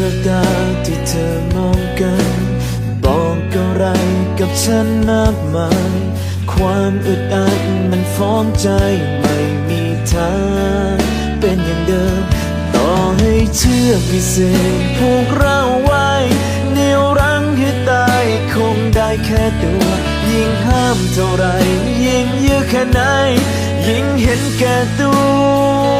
วลาที่เธอมองกัน บอกอะไรกับฉันมากมาย ความอึดอัดมันฟ้องใจไม่มีทางเป็นอย่างเดิม ต่อให้เชื่อพิเศษผูกเราไว้เนียวรั้งให้ตายคงได้แค่ตัว ยิ่งห้ามเท่าไร ยิ่งยื้อแค่ไหน ยิ่งเห็นแก่ตัว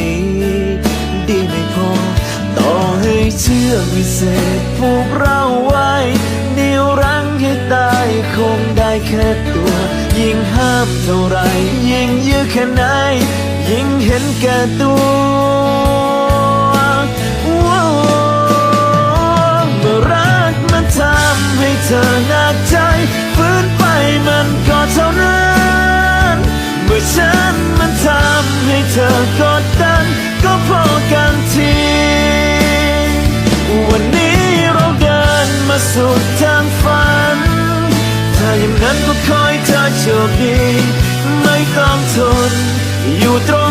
ี้ เชื่อวิเศษผูกเราไว้เหนียวรังให้ตายคงได้แค่ตัว ยิ่งห้ามเท่าไร ยิ่งยื้อแค่ไหน ยิ่งเห็นแก่ตัว สุดทางฝัน ถ้าอย่างนั้นก็คอยเธอโชคดี ไม่ต้องทนอยู่ตรง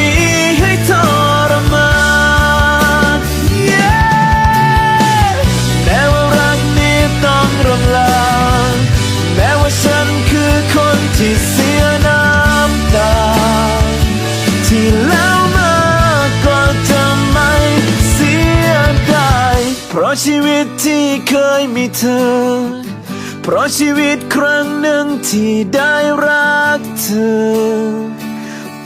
ี้ ชีวิตที่เคยมีเธอ เพราะชีวิตครั้งหนึ่งที่ได้รักเธอ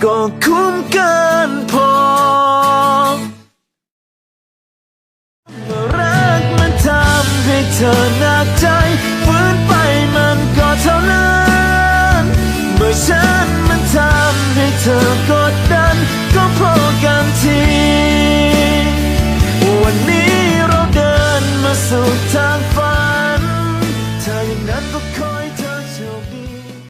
ก็คุ้มเกินพอเมื่อรักมันทำให้เธอหนักใจฝืน